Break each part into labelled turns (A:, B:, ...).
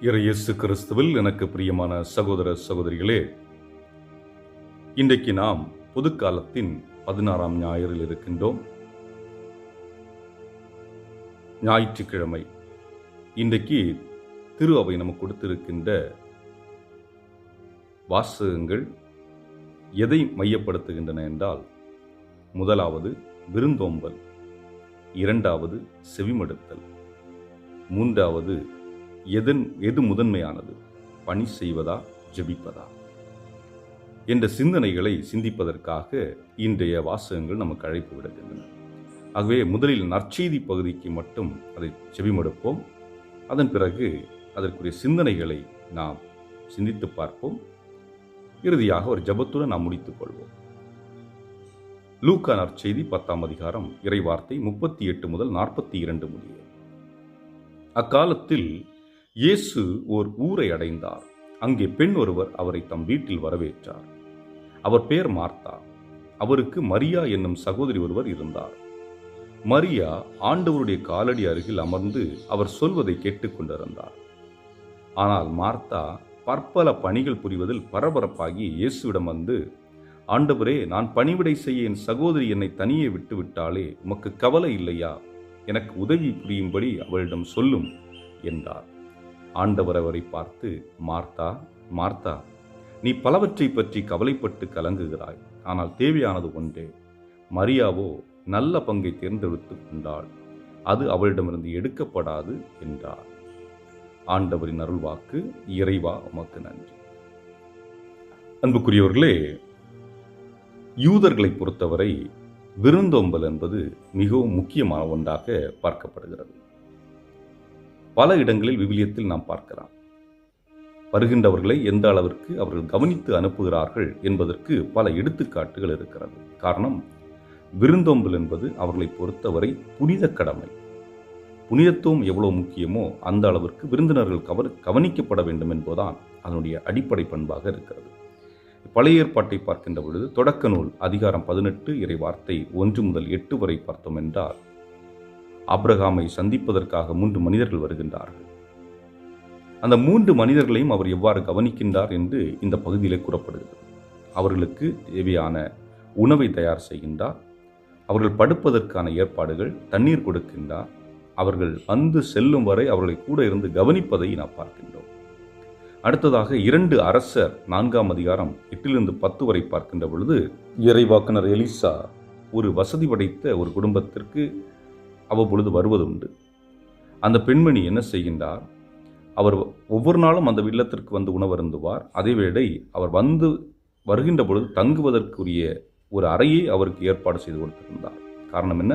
A: இறையேசு கிறிஸ்துவில் எனக்கு பிரியமான சகோதர சகோதரிகளே இன்றைக்கு நாம் பொதுக்காலத்தின் பதினாறாம் ஞாயிறில் இருக்கின்றோம். ஞாயிற்றுக்கிழமை இன்றைக்கு திரு அவை நமக்கு கொடுத்திருக்கின்ற வாசகங்கள் எதை மையப்படுத்துகின்றன என்றால் முதலாவது விருந்தோம்பல் இரண்டாவது செவிமடுத்தல் மூன்றாவது எதன் எது முதன்மையானது? பணி செய்வதா ஜெபிப்பதா? என்ற சிந்தனைகளை சிந்திப்பதற்காக இன்றைய வாசகங்கள் நமக்கு அழைப்பு விடுகின்றன. ஆகவே முதலில் நற்செய்தி பகுதிக்கு மட்டும் அதை செவிமடுப்போம் அதன் பிறகு அதற்குரிய சிந்தனைகளை நாம் சிந்தித்து பார்ப்போம். இறுதியாக ஒரு ஜபத்துடன் நாம் முடித்துக் கொள்வோம். லூக்கா நற்செய்தி பத்தாம் அதிகாரம் இறைவார்த்தை முப்பத்தி எட்டு முதல் நாற்பத்தி இரண்டு முடிய. அக்காலத்தில் இயேசு ஓர் ஊரை அடைந்தார். அங்கே பெண் ஒருவர் அவரை தம் வீட்டில் வரவேற்றார். அவர் பேர் மார்த்தா. அவருக்கு மரியா என்னும் சகோதரி ஒருவர் இருந்தார். மரியா ஆண்டவருடைய காலடி அருகில் அமர்ந்து அவர் சொல்வதை கேட்டுக்கொண்டிருந்தார். ஆனால் மார்த்தா பற்பல பணிகள் புரிவதில் பரபரப்பாகி இயேசுவிடம் வந்து ஆண்டவரே நான் பணிவிடை செய்ய என் சகோதரி என்னை தனியே விட்டுவிட்டாலே உமக்கு கவலை இல்லையா? எனக்கு உதவி புரியும்படி அவளிடம் சொல்லும் என்றார். ஆண்டவர் அவரை பார்த்து மார்த்தா மார்த்தா நீ பலவற்றை பற்றி கவலைப்பட்டு கலங்குகிறாய். ஆனால் தேவையானது ஒன்றே மரியாவோ நல்ல பங்கை தேர்ந்தெடுத்து கொண்டாள். அது அவளிடமிருந்து எடுக்கப்படாது என்றார். ஆண்டவரின் அருள்வாக்கு இறைவா உமக்கு நன்றி. அன்புக்குரியவர்களே யூதர்களை பொறுத்தவரை விருந்தோம்பல் என்பது மிகவும் முக்கியமான ஒன்றாக பார்க்கப்படுகிறது. பல இடங்களில் விவிலியத்தில் நாம் பார்க்கலாம். வருகின்றவர்களை எந்த அளவிற்கு அவர்கள் கவனித்து அனுப்புகிறார்கள் என்பதற்கு பல எடுத்துக்காட்டுகள் இருக்கிறது. காரணம் விருந்தோம்பல் என்பது அவர்களை பொறுத்தவரை புனித கடமை. புனிதத்துவம் எவ்வளோ முக்கியமோ அந்த அளவிற்கு விருந்தினர்கள் கவர் கவனிக்கப்பட வேண்டும் என்பதுதான் அதனுடைய அடிப்படை பண்பாக இருக்கிறது. பழைய ஏற்பாட்டை பார்க்கின்ற பொழுது தொடக்க நூல் அதிகாரம் பதினெட்டு இறை வார்த்தை ஒன்று முதல் எட்டு வரை பார்த்தோம் என்றால் அப்ரஹாமை சந்திப்பதற்காக மூன்று மனிதர்கள் வருகின்றார்கள். அந்த மூன்று மனிதர்களையும் அவர் எவ்வாறு கவனிக்கின்றார் என்று இந்த பகுதியிலே கூறப்படுகிறது. அவர்களுக்கு தேவையான உணவை தயார் செய்கின்றார். அவர்கள் படுப்பதற்கான ஏற்பாடுகள் தண்ணீர் கொடுக்கின்றார். அவர்கள் வந்து செல்லும் வரை அவர்களை கூட இருந்து கவனிப்பதை நாம் பார்க்கின்றோம். அடுத்ததாக இரண்டு அரசர் நான்காம் அதிகாரம் எட்டிலிருந்து பத்து வரை பார்க்கின்ற பொழுது இறைவாக்குனர் எலிசா ஒரு வசதி படைத்த ஒரு குடும்பத்திற்கு அவ்வப்பொழுது வருவதுண்டு. அந்த பெண்மணி என்ன செய்கின்றார்? அவர் ஒவ்வொரு நாளும் அந்த இல்லத்திற்கு வந்து உணவருந்துவார். அதேவேளை அவர் வந்து வருகின்ற பொழுது தங்குவதற்குரிய ஒரு அறையை அவருக்கு ஏற்பாடு செய்து கொடுத்திருந்தார். காரணம் என்ன?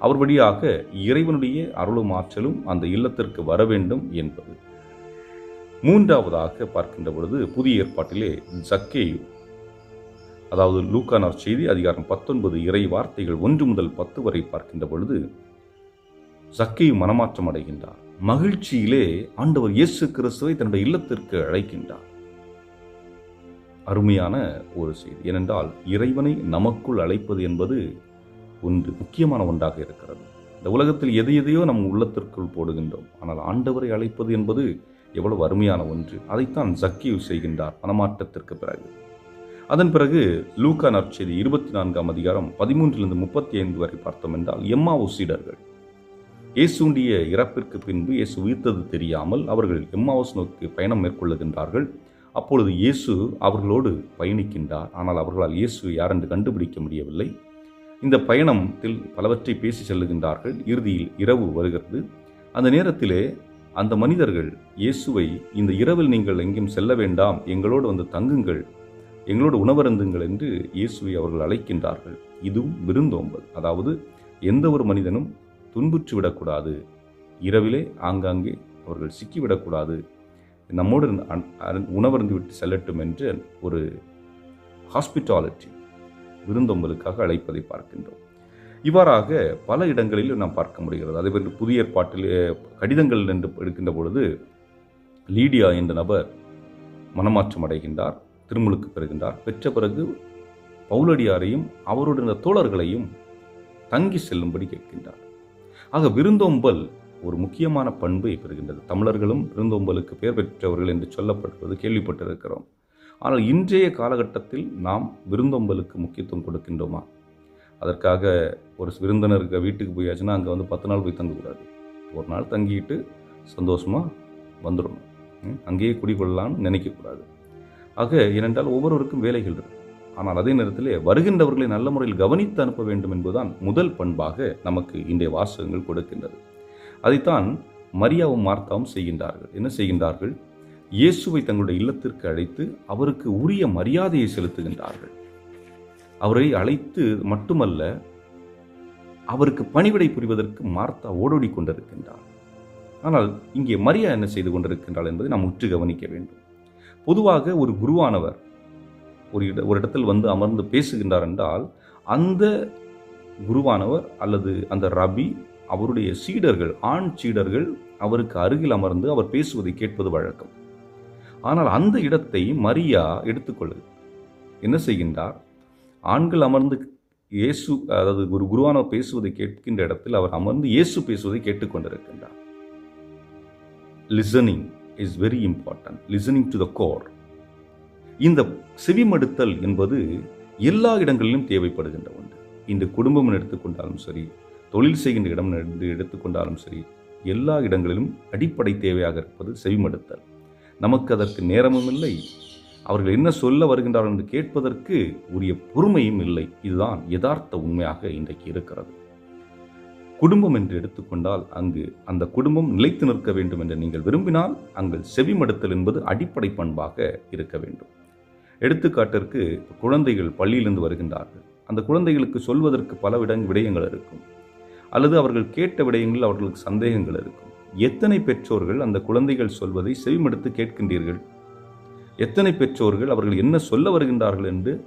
A: அவர் வழியாக இறைவனுடைய அருளும் ஆற்றலும் அந்த இல்லத்திற்கு வர வேண்டும் என்பது. மூன்றாவதாக பார்க்கின்ற பொழுது புதிய ஏற்பாட்டிலே ஜக்கேயு அதாவது லூக்கானார் செய்தி அதிகாரம் பத்தொன்பது இறை வார்த்தைகள் ஒன்று முதல் பத்து வரை பார்க்கின்ற பொழுது சக்கையு மனமாற்றம் அடைகின்றார் மகிழ்ச்சியிலே ஆண்டவர் இயேசு கிறிஸ்துவை தன்னுடைய இல்லத்திற்கு அழைக்கின்றார். அருமையான ஒரு செய்தி. ஏனென்றால் இறைவனை நமக்குள் அழைப்பது என்பது ஒன்று முக்கியமான ஒன்றாக இருக்கிறது. இந்த உலகத்தில் எதை எதையோ நம் உள்ளத்திற்குள் போடுகின்றோம். ஆனால் ஆண்டவரை அழைப்பது என்பது எவ்வளவு அருமையான ஒன்று. அதைத்தான் ஜக்கியு செய்கின்றார் மனமாற்றத்திற்கு பிறகு. அதன் பிறகு லூக்கா நற்செய்தி இருபத்தி நான்காம் அதிகாரம் பதிமூன்றிலிருந்து முப்பத்தி ஐந்து வரை பார்த்தோம் என்றால் எம்மா சீடர்கள் இயேசுடைய இறப்பிற்கு பின்பு இயேசு உயிர்த்தது தெரியாமல் அவர்கள் எம்மாவஸ் நோக்கி பயணம் மேற்கொள்ளுகின்றார்கள். அப்பொழுது இயேசு அவர்களோடு பயணிக்கின்றார். ஆனால் அவர்களால் இயேசு யாரென்று கண்டுபிடிக்க முடியவில்லை. இந்த பயணத்தில் பலவற்றை பேசி செல்லுகின்றார்கள். இறுதியில் இரவு வருகிறது. அந்த நேரத்திலே அந்த மனிதர்கள் இயேசுவை இந்த இரவில் நீங்கள் எங்கேயும் செல்ல வேண்டாம். எங்களோடு வந்து தங்குங்கள். எங்களோடு உணவருந்துங்கள் என்று இயேசுவை அவர்கள் அழைக்கின்றார்கள். இதுவும் விருந்தோம்பல். அதாவது எந்த ஒரு மனிதனும் துன்புற்று விடக்கூடாது இரவிலே ஆங்காங்கே அவர்கள் சிக்கிவிடக்கூடாது. நம்மோடு உணவருந்து விட்டு செல்லட்டும் என்று ஒரு ஹாஸ்பிட்டாலிட்டி விருந்தோம்பலுக்காக அழைப்பதை பார்க்கின்றோம். இவ்வாறாக பல இடங்களில் நாம் பார்க்க முடிகிறது. அதே போன்று புதிய ஏற்பாட்டில் கடிதங்கள் என்று எடுக்கின்ற பொழுது லீடியா என்ற நபர் மனமாற்றம் அடைகின்றார் திருமுழுக்கு பெறுகின்றார். பெற்ற பிறகு பவுலடியாரையும் அவருடைய தோழர்களையும் தங்கி செல்லும்படி கேட்கின்றார். ஆக விருந்தோம்பல் ஒரு முக்கியமான பண்பை பெறுகின்றது. தமிழர்களும் விருந்தோம்பலுக்கு பெயர் பெற்றவர்கள் என்று சொல்லப்படுவது கேள்விப்பட்டிருக்கிறோம். ஆனால் இன்றைய காலகட்டத்தில் நாம் விருந்தோம்பலுக்கு முக்கியத்துவம் கொடுக்கின்றோமா? அதற்காக ஒரு விருந்தினருக்கு வீட்டுக்கு போயாச்சுன்னா அங்கே வந்து பத்து நாள் போய் தங்கக்கூடாது. ஒரு நாள் தங்கிட்டு சந்தோஷமாக வந்துடணும். அங்கேயே குடிகொள்ளலாம்னு நினைக்கக்கூடாது. ஆக ஏனென்றால் ஒவ்வொருவருக்கும் வேலைகள் இருக்கு. ஆனால் அதே நேரத்திலே வருகின்றவர்களை நல்ல முறையில் கவனித்து அனுப்ப வேண்டும் என்பதுதான் முதல் பண்பாக நமக்கு இன்றைய வாசகங்கள் கொடுக்கின்றது. அதைத்தான் மரியாவும் மார்த்தாவும் செய்கின்றார்கள். என்ன செய்கின்றார்கள்? இயேசுவை தங்களுடைய இல்லத்திற்கு அழைத்து அவருக்கு உரிய மரியாதையை செலுத்துகின்றார்கள். அவரை அழைத்து மட்டுமல்ல அவருக்கு பணிவிடை புரிவதற்கு மார்த்தா ஓடோடி கொண்டிருக்கின்றார். ஆனால் இங்கே மரியா என்ன செய்து கொண்டிருக்கின்றாள் என்பதை நாம் உற்று கவனிக்க வேண்டும். பொதுவாக ஒரு குருவானவர் ஒரு இட ஒரு இடத்தில் வந்து அமர்ந்து பேசுகின்றார் என்றால் அந்த குருவானவர் அல்லது அந்த ரபி அவருடைய சீடர்கள் ஆண் சீடர்கள் அவருக்கு அருகில் அமர்ந்து அவர் பேசுவதை கேட்பது வழக்கம். ஆனால் அந்த இடத்தை மரியா எடுத்துக்கொள்ளு என்ன செய்கின்றார்? ஆண்கள் அமர்ந்து இயேசு அதாவது ஒரு குருவானவர் பேசுவதை கேட்கின்ற இடத்தில் அவர் அமர்ந்து இயேசு பேசுவதை கேட்டுக்கொண்டிருக்கின்றார். Listening is very important listening to the core இந்த செவிமடுத்தல் என்பது எல்லா இடங்களிலும் தேவைப்படுகின்ற ஒன்று. இந்த குடும்பம் எடுத்துக்கொண்டாலும் சரி தொழில் செய்கின்ற இடம் என்று எடுத்துக்கொண்டாலும் சரி எல்லா இடங்களிலும் அடிப்படை தேவையாக இருப்பது செவிமடுத்தல். நமக்கு அதற்கு நேரமும் இல்லை. அவர்கள் என்ன சொல்ல வருகின்றார்கள் என்று கேட்பதற்கு உரிய பொறுமையும் இல்லை. இதுதான் யதார்த்த உண்மையாக இன்றைக்கு இருக்கிறது. குடும்பம் என்று எடுத்துக்கொண்டால் அங்கு அந்த குடும்பம் நிலைத்து நிற்க வேண்டும் என்று நீங்கள் விரும்பினால் அங்கு செவிமடுத்தல் என்பது அடிப்படை பண்பாக இருக்க வேண்டும். எடுத்துக்காட்டிற்கு குழந்தைகள் பள்ளியிலிருந்து வருகின்றார்கள். அந்த குழந்தைகளுக்கு சொல்வதற்கு பல விட விடயங்கள் இருக்கும். அல்லது அவர்கள் கேட்ட விடயங்களில் அவர்களுக்கு சந்தேகங்கள் இருக்கும். எத்தனை பெற்றோர்கள் அந்த குழந்தைகள் சொல்வதை செவிமடுத்து கேட்கின்றீர்கள்? எத்தனை பெற்றோர்கள் அவர்கள் என்ன சொல்ல வருகின்றார்கள் என்று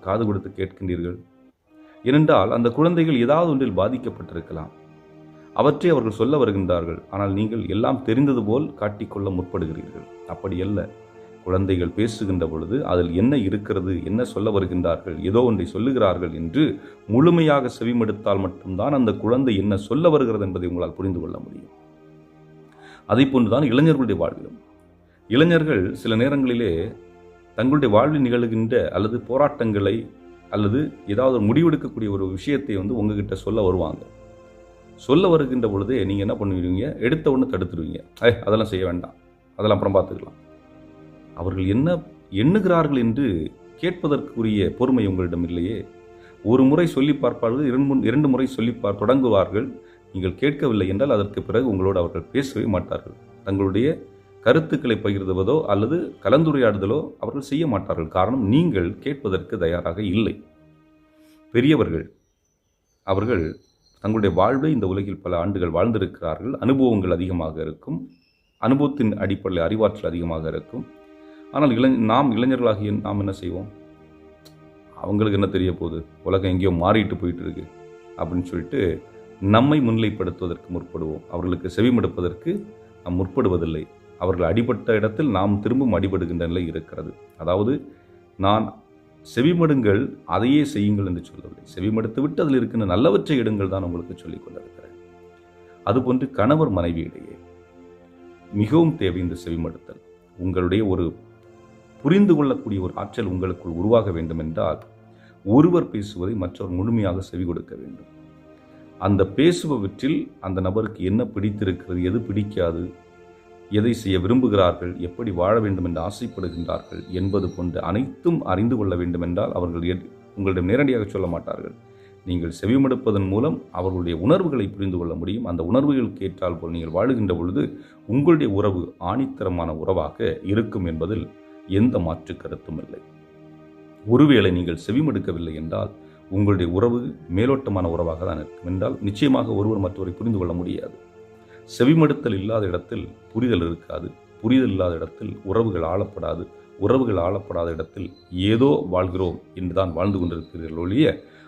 A: காது கொடுத்து கேட்கின்றீர்கள்? ஏனென்றால் அந்த குழந்தைகள் ஏதாவது ஒன்றில் பாதிக்கப்பட்டிருக்கலாம். அவற்றை அவர்கள் சொல்ல வருகின்றார்கள். ஆனால் நீங்கள் எல்லாம் தெரிந்தது போல் காட்டிக்கொள்ள முற்படுகிறீர்கள். அப்படி அல்ல. குழந்தைகள் பேசுகின்ற பொழுது அதில் என்ன இருக்கிறது என்ன சொல்ல வருகின்றார்கள் ஏதோ ஒன்றை சொல்லுகிறார்கள் என்று முழுமையாக செவிமடுத்தால் மட்டும்தான் அந்த குழந்தை என்ன சொல்ல வருகிறது என்பதை உங்களால் புரிந்து கொள்ள முடியும். அதை போன்றுதான் இளைஞர்களுடைய வாழ்விலும். இளைஞர்கள் சில நேரங்களிலே தங்களுடைய வாழ்வில் நிகழ்கின்ற அல்லது போராட்டங்களை அல்லது ஏதாவது ஒரு முடிவெடுக்கக்கூடிய ஒரு விஷயத்தை வந்து உங்ககிட்ட சொல்ல வருவாங்க. சொல்ல வருகின்ற பொழுதே நீங்கள் என்ன பண்ணுவீங்க? எடுத்த உடனே தடுத்துருவீங்க. ஐ அதெல்லாம் செய்ய வேண்டாம். அதெல்லாம் அப்புறம் பார்த்துக்கலாம். அவர்கள் என்ன எண்ணுகிறார்கள் என்று கேட்பதற்குரிய பொறுமை உங்களிடம் இல்லையே. ஒரு முறை சொல்லி பார்ப்பார்கள் இரண்டு இரண்டு முறை சொல்லி பார் தொடங்குவார்கள். நீங்கள் கேட்கவில்லை என்றால் அதற்கு பிறகு உங்களோடு அவர்கள் பேசவே மாட்டார்கள். தங்களுடைய கருத்துக்களை பகிர்ந்துவதோ அல்லது கலந்துரையாடுதலோ அவர்கள் செய்ய மாட்டார்கள். காரணம் நீங்கள் கேட்பதற்கு தயாராக இல்லை. பெரியவர்கள் அவர்கள் தங்களுடைய வாழ்வை இந்த உலகில் பல ஆண்டுகள் வாழ்ந்திருக்கிறார்கள். அனுபவங்கள் அதிகமாக இருக்கும். அனுபவத்தின் அடிப்படையில் அறிவாற்றல் அதிகமாக இருக்கும். ஆனால் இளஞ நாம் இளைஞர்களாகிய நாம் என்ன செய்வோம்? அவங்களுக்கு என்ன தெரிய போகுது? உலகம் எங்கேயோ மாறிட்டு போயிட்டு இருக்கு அப்படின்னு சொல்லிட்டு நம்மை முன்னிலைப்படுத்துவதற்கு முற்படுவோம். அவர்களுக்கு செவிமடுப்பதற்கு நாம் முற்படுவதில்லை. அவர்கள் அடிபட்ட இடத்தில் நாம் திரும்பவும் அடிபடுகின்ற நிலை இருக்கிறது. அதாவது நான் செவிமடுங்கள் அதையே செய்யுங்கள் என்று சொல்லவில்லை. செவிமடுத்து விட்டு அதில் இருக்கின்ற நல்லவற்றை இடங்கள் தான் உங்களுக்கு சொல்லிக் கொண்டிருக்கிறேன். அதுபோன்று கணவர் மனைவியிடையே மிகவும் தேவை இந்த செவிமடுத்தல். உங்களுடைய ஒரு புரிந்து கொள்ளக்கூடிய ஒரு ஆற்றல் உங்களுக்குள் உருவாக வேண்டும் என்றால் ஒருவர் பேசுவதை மற்றவர் முழுமையாக செவி கொடுக்க வேண்டும். அந்த பேசுபவற்றில் அந்த நபருக்கு என்ன பிடித்திருக்கிறது எது பிடிக்காது எதை செய்ய விரும்புகிறார்கள் எப்படி வாழ வேண்டும் என்று ஆசைப்படுகின்றார்கள் என்பது போன்ற அனைத்தும் அறிந்து கொள்ள வேண்டும் என்றால் அவர்கள் உங்களிடம் நேரடியாக சொல்ல மாட்டார்கள். நீங்கள் செவிமடுப்பதன் மூலம் அவர்களுடைய உணர்வுகளை புரிந்து கொள்ள முடியும். அந்த உணர்வுகளுக்கு ஏற்றால் போல் நீங்கள் வாழுகின்ற பொழுது உங்களுடைய உறவு ஆணித்தரமான உறவாக இருக்கும் என்பதில் எந்த மாற்று கருத்தும் இல்லை. ஒருவேளை நீங்கள் செவிமடுக்கவில்லை என்றால் உங்களுடைய உறவு மேலோட்டமான உறவாக தான் இருக்கும். என்றால் நிச்சயமாக ஒருவர் மற்றவரை புரிந்து கொள்ள முடியாது. செவிமடுத்தல் இல்லாத இடத்தில் புரிதல் இருக்காது. புரிதல் இல்லாத இடத்தில் உறவுகள் ஆளப்படாது. உறவுகள் ஆளப்படாத இடத்தில் ஏதோ வாழ்கிறோம் என்று தான் வாழ்ந்து கொண்டிருக்கிறீர்கள் ஒழிய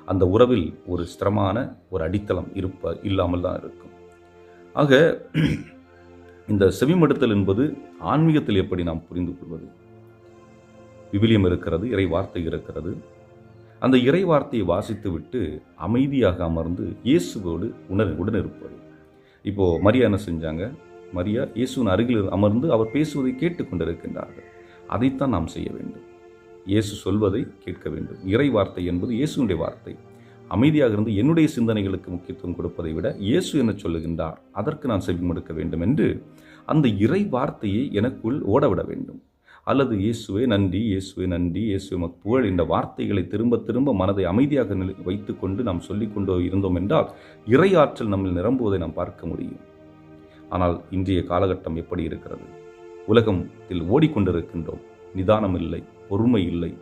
A: அந்த உறவில் ஒரு ஸ்திரமான ஒரு அடித்தளம் இருப்ப இல்லாமல் தான் இருக்கும். ஆக இந்த செவிமடுத்தல் என்பது ஆன்மீகத்தில் எப்படி நாம் புரிந்து கொள்வது? விவிலியம் இருக்கிறது இறை வார்த்தை இருக்கிறது. அந்த இறை வார்த்தையை வாசித்துவிட்டு அமைதியாக அமர்ந்து இயேசுவோடு உணர் உடனிருப்பது. இப்போது மரியா என்ன செஞ்சாங்க? மரியா இயேசுவின் அருகில் அமர்ந்து அவர் பேசுவதை கேட்டுக்கொண்டிருக்கின்றார்கள் அதைத்தான் நாம் செய்ய வேண்டும். இயேசு சொல்வதை கேட்க வேண்டும். இறை வார்த்தை என்பது இயேசுடைய வார்த்தை. அமைதியாக இருந்து என்னுடைய சிந்தனைகளுக்கு முக்கியத்துவம் கொடுப்பதை விட இயேசு என்ன சொல்லுகின்றார்? அதற்கு நான் செவிமடுக்க வேண்டும் என்று அந்த இறை வார்த்தையை எனக்குள் ஓடவிட வேண்டும். அல்லது இயேசுவே நன்றி இயேசுவே நன்றி இயேசுவே மக் புகழ் என்ற வார்த்தைகளை திரும்ப திரும்ப மனதை அமைதியாக வைத்துக்கொண்டு நாம் சொல்லிக்கொண்டு இருந்தோம் என்றால் இறை ஆற்றல் நம்மில் நிரம்புவதை நாம் பார்க்க முடியும். ஆனால் இன்றைய காலகட்டம் எப்படி இருக்கிறது? உலகத்தில் ஓடிக்கொண்டிருக்கின்றோம். நிதானம் இல்லை பொறுமை இல்லை.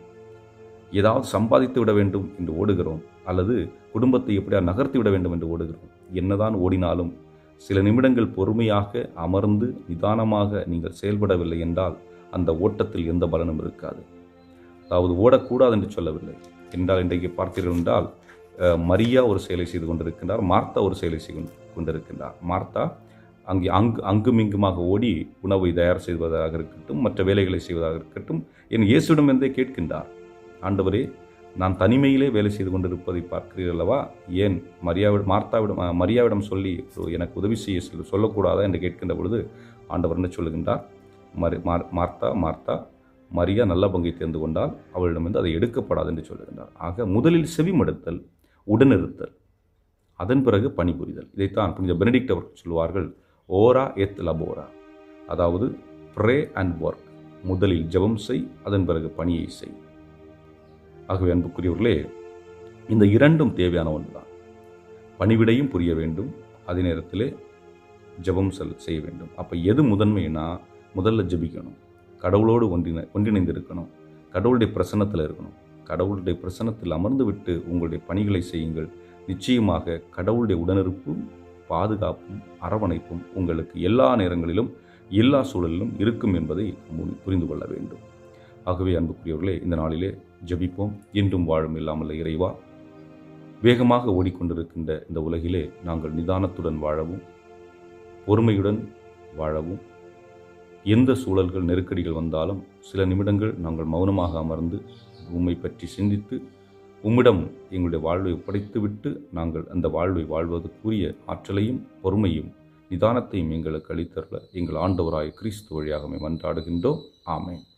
A: ஏதாவது சம்பாதித்து விட வேண்டும் என்று ஓடுகிறோம். அல்லது குடும்பத்தை எப்படியா நகர்த்தி விட வேண்டும் என்று ஓடுகிறோம். என்னதான் ஓடினாலும் சில நிமிடங்கள் பொறுமையாக அமர்ந்து நிதானமாக நீங்கள் செயல்படவில்லை என்றால் அந்த ஓட்டத்தில் எந்த பலனும் இருக்காது. அதாவது ஓடக்கூடாது என்று சொல்லவில்லை. என்றால் இன்றைக்கு பார்த்தீர்கள் என்றால் மரியா ஒரு செயலை செய்து கொண்டிருக்கின்றார் மார்த்தா ஒரு செயலை செய்து கொண்டிருக்கின்றார். மார்த்தா அங்கே அங்கு அங்குமிங்குமாக ஓடி உணவை தயார் செய்வதாக இருக்கட்டும் மற்ற வேலைகளை செய்வதாக இருக்கட்டும் என் இயேசுவிடம் என்றே கேட்கின்றார். ஆண்டவரே நான் தனிமையிலே வேலை செய்து கொண்டிருப்பதை பார்க்கிறீர்கள் அல்லவா? ஏன் மரியாவிடம் மார்த்தாவிடம் மரியாவிடம் சொல்லி எனக்கு உதவி செய்ய சொல்லக்கூடாதா? என்று கேட்கின்ற பொழுது ஆண்டவர் என்ன சொல்லுகின்றார்? மரி மார் மார்த்தா மார்த்தா மரியா நல்ல பங்கை தேர்ந்து கொண்டால் அவளிடமிருந்து அதை எடுக்கப்படாது என்று சொல்லுகின்றார். ஆக முதலில் செவிமடுத்தல் உடனிருத்தல் அதன் பிறகு பணிபுரிதல். இதைத்தான் புனித பெனடிக்ட் அவர்கள் சொல்வார்கள் ஓரா எத் லபோரா. அதாவது ப்ரே அண்ட் ஒர்க் முதலில் ஜெபம் செய் அதன் பிறகு பணியை செய். ஆகவே அன்புக்குரியவர்களே இந்த இரண்டும் தேவையான ஒன்றுதான். பணிவிடையும் புரிய வேண்டும் அதே நேரத்தில் ஜெபம் செல் செய்ய வேண்டும். அப்போ எது முதன்மைனா முதல்ல ஜெபிக்கணும். கடவுளோடு ஒன்றிணை ஒன்றிணைந்து இருக்கணும் கடவுளுடைய பிரசன்னத்தில் இருக்கணும். கடவுளுடைய பிரசன்னத்தில் அமர்ந்து விட்டு உங்களுடைய பணிகளை செய்யுங்கள். நிச்சயமாக கடவுளுடைய உடனிருப்பும் பாதுகாப்பும் அரவணைப்பும் உங்களுக்கு எல்லா நேரங்களிலும் எல்லா சூழலிலும் இருக்கும் என்பதை மு- புரிந்து கொள்ள வேண்டும். ஆகவே அன்புக்குரியவர்களே இந்த நாளிலே ஜபிப்போம். என்றும் வாழும் இல்லாமல் இறைவா. வேகமாக ஓடிக்கொண்டிருக்கின்ற இந்த உலகிலே நாங்கள் நிதானத்துடன் வாழவும் பொறுமையுடன் வாழவும் எந்த சூழல்கள் நெருக்கடிகள் வந்தாலும் சில நிமிடங்கள் நாங்கள் மௌனமாக அமர்ந்து உம்மை பற்றி சிந்தித்து உம்மிடம் எங்களுடைய வாழ்வை ஒப்படைத்துவிட்டு நாங்கள் அந்த வாழ்வை வாழ்வதற்குரிய ஆற்றலையும் பொறுமையும் நிதானத்தையும் எங்களுக்கு அளித்தருள எங்கள் ஆண்டவராய் கிறிஸ்து வழியாகவே மன்றாடுகின்றோம். ஆமேன்.